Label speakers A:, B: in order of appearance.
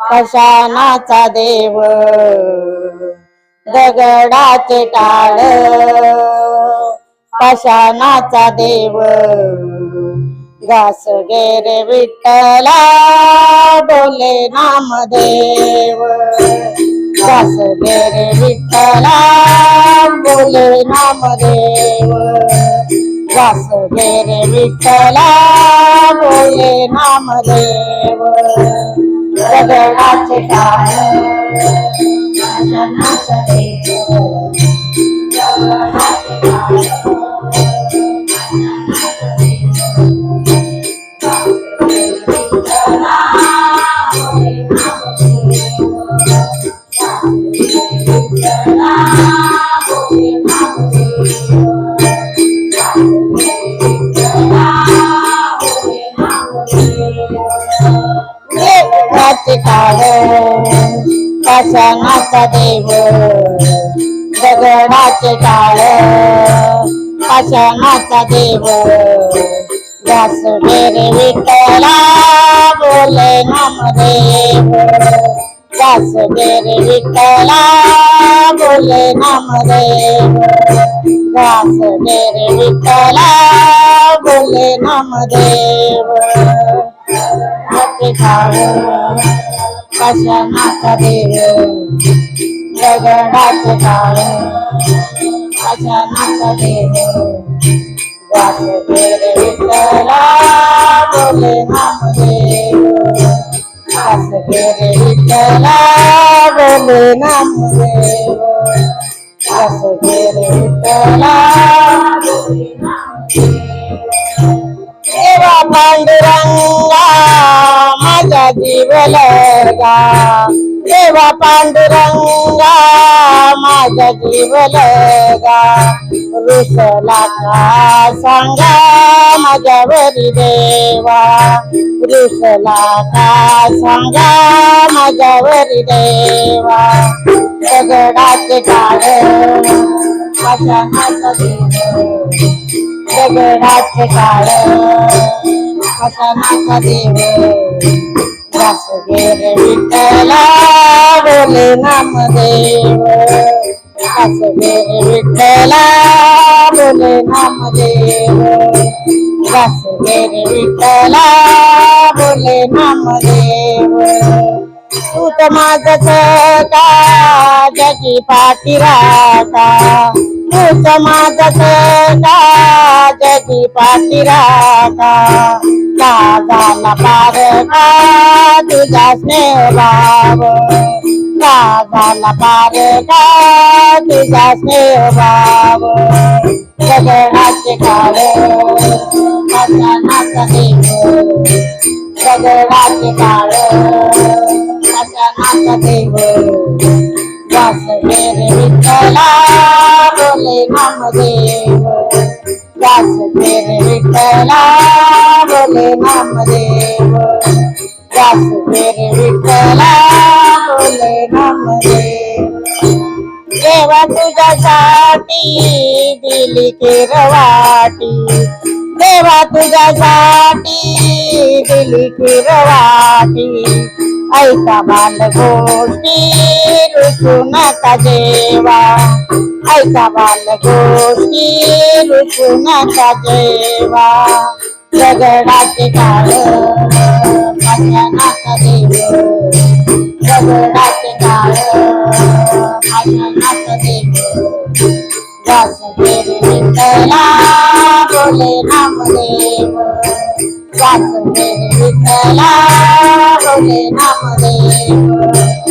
A: कशानाचा देव? दगडाचे टाळ. कशानाचा देव? घास गेरे विठ्ठला बोले नामदेव. घास गेरे विठ्ठला बोले नामदेव. घास गेरे विठ्ठला बोले नामदेव दगडाचे टाळ Yeah. देव दगडाचे टाळ देवाचे काळ कशानाचा देव दगडाचे टाळ कशानाचा देव घास गेरे विठ्ठला बोले नामदेव घास गेरे विठ्ठला बोले नामदेव घास गेरे विठ्ठला बोले नामदेव. हाती काळ कशानाचा देव दगडाचे काळ कशानाचा देव वास गेले विठ्ठला बोले नामदेव वास विठ्ठला बोले नामदेव वास विठ्ठला बोले नामदेव जीव लगा देवा पांडुरंगा माझा जीव लगा रुसला का सांगा माझ्यावरी देवा. रुसला का सांगा माझ्यावरी देवा. दगडाचे काळ माझ्या माझा देव. दगडाचे माझ्या माझा देव. नामदेव वास गेले विठ्ठला बोले नामदेव वास गेले विठ्ठला बोले नामदेव तू तर माझच का जगी पाठी राहता तू तर माझच का जगी पाठी राहता का झाला पार का तुझा स्नेह भाव का झाला पार का तुझा स्नेह भाव काळ माझा नाचा देव दगडाचे काळ माझा नाचा देव वास गेले विठ्ठला बोले नामदेव. वास गेले विठ्ठला बोले नामदेव. वास गेले विठ्ठला बोले नामदेव देवा तुझ्यासाठी दिली किरवाटी देवा तुझ्यासाठी दिली किरवाटी ऐका बाल गोष्टी रुचू नका देवा ऐका बाल गोष्टी रुचू नका देवा दगडाचे काळ माझ्या नाका देव. दगडाचे काळ माझ्या देव वास विठ्ठला बोले नामदेव विठ्ठला बोले नामदेव